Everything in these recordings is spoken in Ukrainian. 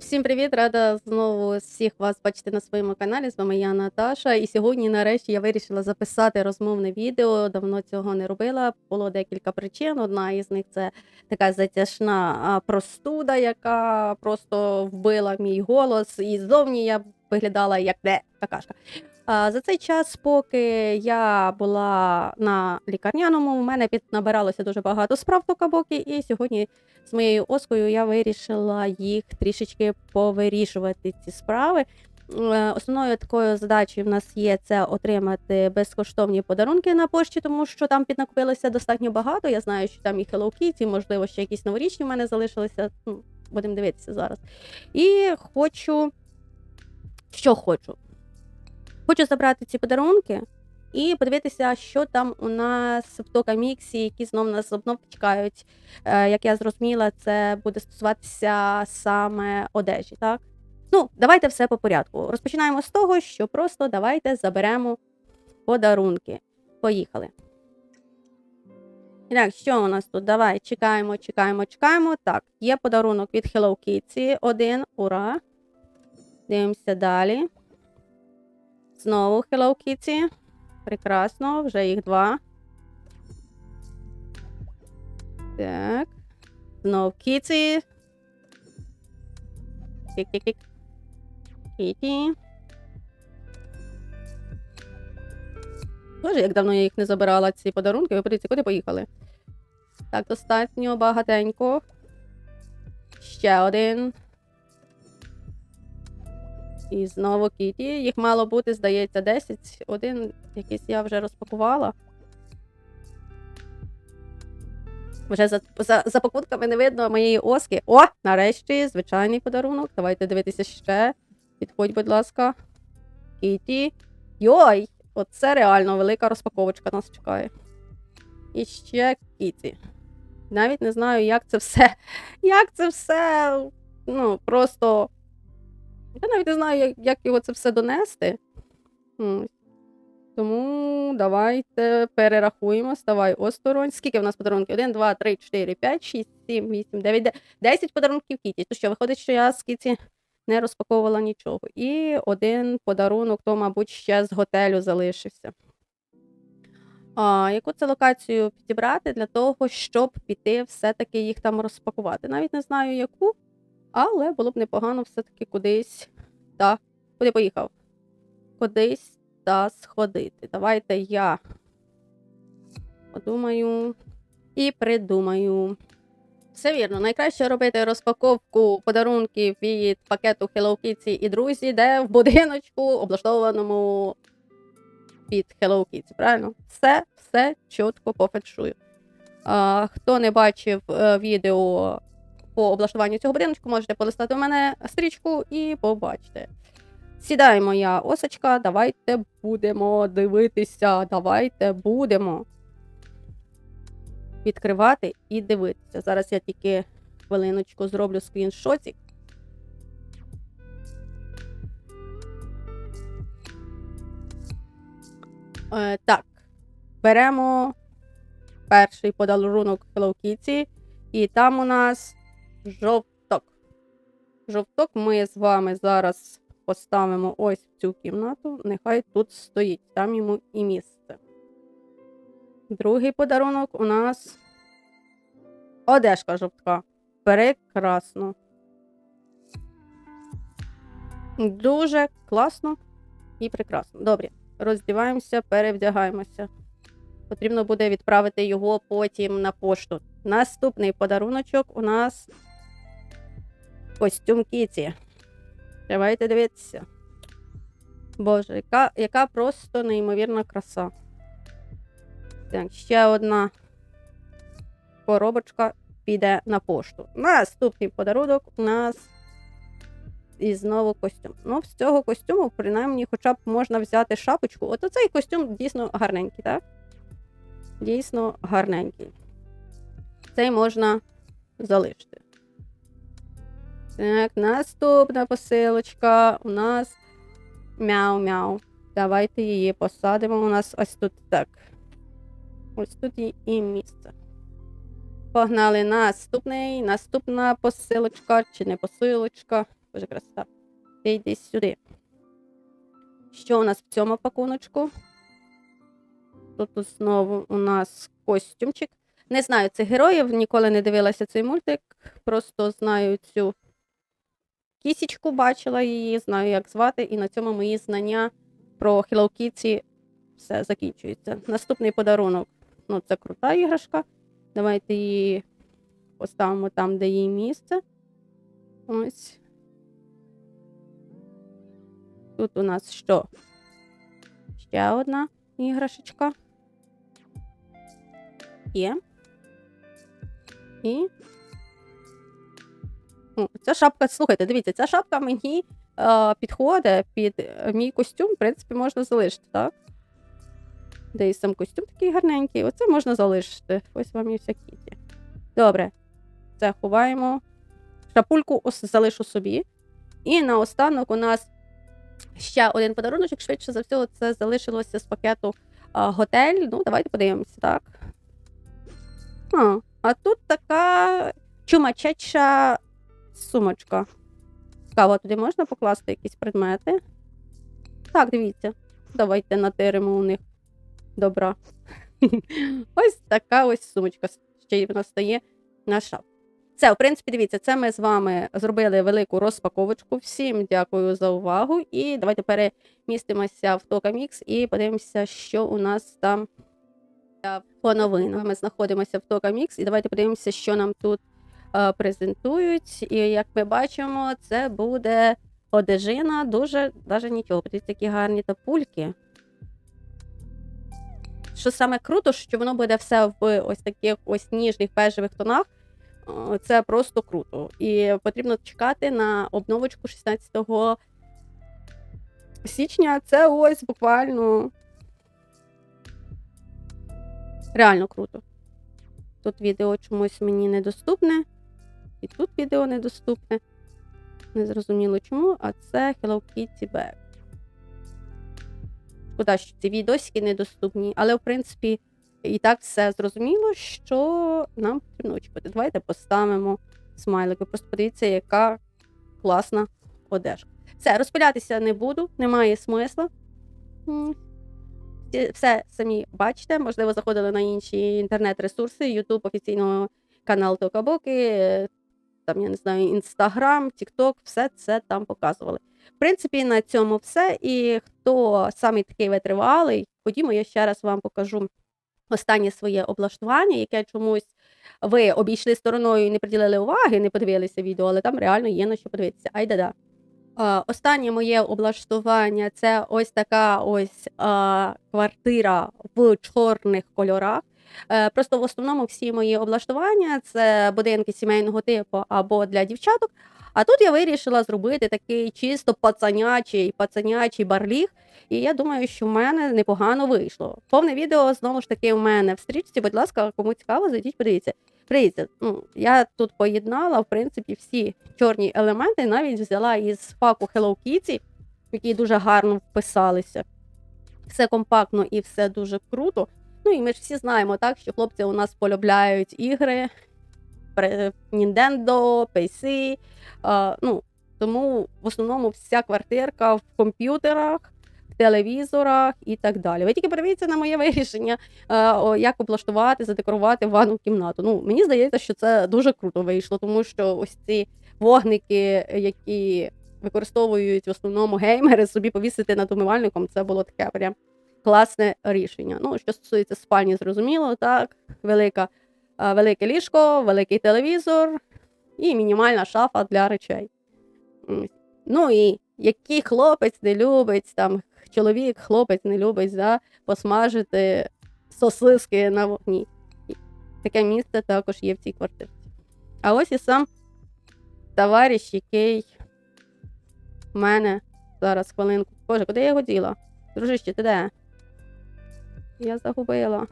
Всім привіт! Рада знову всіх вас бачити на своєму каналі. З вами я Наташа. І сьогодні, нарешті, я вирішила записати розмовне відео. Давно цього не робила. Було декілька причин. Одна із них це така затяжна простуда, яка просто вбила мій голос. І ззовні я виглядала як не какашка. За цей час, поки я була на лікарняному, у мене піднабиралося дуже багато справ до кабоки, і сьогодні з моєю оскою я вирішила їх трішечки повирішувати ці справи. Е, Основною такою задачею в нас є це отримати безкоштовні подарунки на пошті, тому що там піднакопилося достатньо багато. Я знаю, що там і Hello Kitty, можливо, ще якісь новорічні в мене залишилися. Ну, будемо дивитися зараз. І хочу, що хочу. Хочу забрати ці подарунки і подивитися, що там у нас в Токаміксі, які знов нас обнов чекають. Е, як я зрозуміла, це буде стосуватися саме одежі, так? Ну, давайте все по порядку. Розпочинаємо з того, що просто давайте заберемо подарунки. Поїхали. Так, що у нас тут? Давай, чекаємо, чекаємо, чекаємо. Так, є подарунок від Hello Kitty. Один. Ура. Дивимося далі. Знову Hello Kitty. Прекрасно, вже їх два. Так. Знов Кіці. Кік-кік-кік. Кіті. Боже, як давно я їх не забирала, ці подарунки. Ви подивіться, куди поїхали? Так, достатньо багатенько. Ще один. І знову Кіті. Їх мало бути, здається, 10. Один якийсь я вже розпакувала. Вже за, за, за покутками не видно моєї оски. О, нарешті, звичайний подарунок. Давайте дивитися ще. Підходь, будь ласка. Кіті. Йой! Оце реально велика розпаковочка нас чекає. І ще Кіті. Навіть не знаю, як це все. Як це все. Ну, просто. Я навіть не знаю, як, як його це все донести. Тому давайте перерахуємо. Ставай осторонь. Скільки в нас подарунків? 1, 2, 3, 4, 5, 6, 7, 8, 9, 10 подарунків Кіті. То що, виходить, що я з Кіті не розпаковувала нічого. І один подарунок, то, мабуть, ще з готелю залишився. А, Яку це локацію підібрати для того, щоб піти все-таки їх там розпакувати? Навіть не знаю яку, але було б непогано все-таки кудись. Та, куди поїхав? Кудись та сходити. Давайте я подумаю і придумаю. Все вірно, найкраще робити розпаковку подарунків від пакету Hello Kitty і друзі, де в будиночку, облаштованому під Hello Kitty. Правильно? Все, все чітко по. Хто не бачив е, відео по облаштуванню цього будиночку, можете полистати у мене стрічку і побачите. Сідає моя осочка, давайте будемо дивитися, давайте будемо відкривати і дивитися. Зараз я тільки хвилиночку зроблю скріншотик. Е, так, беремо перший подарунок Hello Kitty, і там у нас жовток. Жовток ми з вами зараз поставимо ось в цю кімнату, нехай тут стоїть, там йому і місце. Другий подарунок у нас одежка жовтка. Прекрасно. Дуже класно і прекрасно. Добре, роздіваємося, перевдягаємося. Потрібно буде відправити його потім на пошту. Наступний подаруночок у нас костюм Кіті. Давайте дивитися. Боже, яка яка просто неймовірна краса. Так, ще одна коробочка піде на пошту. Наступний подарунок у нас і знову костюм. Ну, з цього костюму, принаймні, хоча б можна взяти шапочку. От оцей костюм дійсно гарненький, так? Дійсно гарненький. Цей можна залишити. Так, наступна посилочка у нас мяу-мяу. Давайте її посадимо. У нас ось тут так. Ось тут і місце. Погнали наступний, наступна посилочка чи не посилочка. Боже, красота. Ти сюди. Що у нас в цьому пакуночку? Тут знову у нас костюмчик. Не знаю цих героїв, ніколи не дивилася цей мультик. Просто знаю цю кісічку, бачила її, знаю, як звати, і на цьому мої знання про Hello Kitty все закінчується. Наступний подарунок. Ну, це крута іграшка. Давайте її поставимо там, де її місце. Ось. Тут у нас що? Ще одна іграшечка. Є. І. Ця шапка, слухайте, дивіться, ця шапка мені е, підходить під е, мій костюм, в принципі, можна залишити, так? Де і сам костюм такий гарненький. Оце можна залишити. Ось вам і вся кіті. Добре. Це ховаємо. Шапульку залишу собі. І наостанок у нас ще один подарунок, швидше за все, це залишилося з пакету а, готель. Ну, давайте подивимося, так. А, а тут така чумачеча сумочка. Цікаво, туди можна покласти якісь предмети. Так, дивіться. Давайте натиримо у них добра. ось така ось сумочка. Ще вона стає на. Це, в принципі, дивіться, це ми з вами зробили велику розпаковочку. Всім дякую за увагу. І давайте перемістимося в Токамікс і подивимося, що у нас там по новинам. Ми знаходимося в Токамікс, і давайте подивимося, що нам тут презентують. І як ми бачимо, це буде одежина, дуже навіть нічого. Подивіться, які гарні тапульки. Що саме круто, що воно буде все в ось таких ось ніжних бежевих тонах. Це просто круто. І потрібно чекати на обновочку 16 січня. Це ось буквально реально круто. Тут відео чомусь мені недоступне, і тут відео недоступне. Незрозуміло чому, а це Hello Kitty Bag. Шкода, що ці відосики недоступні, але в принципі. І так все зрозуміло, що нам потрібно очікувати. Давайте поставимо смайлик. Просто подивіться, яка класна одежка. Все, розпилятися не буду, немає смисла. Все самі бачите, можливо, заходили на інші інтернет-ресурси, YouTube, офіційного канал Токабоки, там, я не знаю, Інстаграм, Тікток, все це там показували. В принципі, на цьому все. І хто самий такий витривалий, ходімо, я ще раз вам покажу останнє своє облаштування, яке чомусь ви обійшли стороною і не приділили уваги, не подивилися відео, але там реально є на що подивитися. Айда-да. Останнє моє облаштування це ось така ось а, квартира в чорних кольорах. Е, Просто в основному всі мої облаштування це будинки сімейного типу або для дівчаток. А тут я вирішила зробити такий чисто пацанячий, пацанячий барліг. І я думаю, що в мене непогано вийшло. Повне відео знову ж таки у мене в стрічці. Будь ласка, кому цікаво, зайдіть, подивіться. Подивіться, ну я тут поєднала в принципі всі чорні елементи, навіть взяла із паку Hello Kitty, які дуже гарно вписалися. Все компактно і все дуже круто. Ну і ми ж всі знаємо, так, що хлопці у нас полюбляють ігри, Nintendo, PC. А, ну, тому в основному вся квартирка в комп'ютерах, в телевізорах і так далі. Ви тільки подивіться на моє вирішення, е, о, як облаштувати, задекорувати ванну кімнату. Ну, мені здається, що це дуже круто вийшло, тому що ось ці вогники, які використовують в основному геймери, собі повісити над умивальником, це було таке прям класне рішення. Ну, що стосується спальні, зрозуміло, так, велика, велике ліжко, великий телевізор і мінімальна шафа для речей. Ну і який хлопець не любить, там чоловік, хлопець не любить да, посмажити сосиски на вогні. Таке місце також є в цій квартирі. А ось і сам товариш, який в мене зараз хвилинку. Боже, куди я його діла? Дружище, ти де? Я загубила.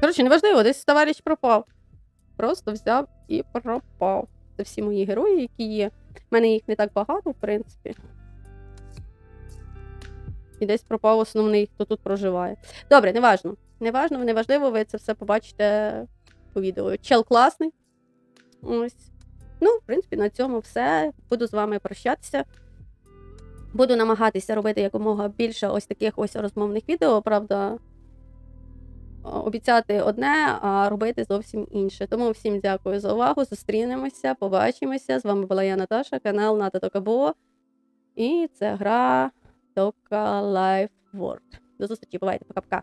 Коротше, неважливо, десь товариш пропав. Просто взяв і пропав. Це всі мої герої, які є. У мене їх не так багато, в принципі. І десь пропав основний, хто тут проживає. Добре, неважно. Неважно, неважливо, ви це все побачите по відео. Чел класний. Ось. Ну, в принципі, на цьому все. Буду з вами прощатися. Буду намагатися робити якомога більше ось таких ось розмовних відео, правда. Обіцяти одне, а робити зовсім інше. Тому всім дякую за увагу. Зустрінемося, побачимося. З вами була я Наташа, канал Ната Токабо. І це гра Тока Life World. До зустрічі, бувайте, пока-пока.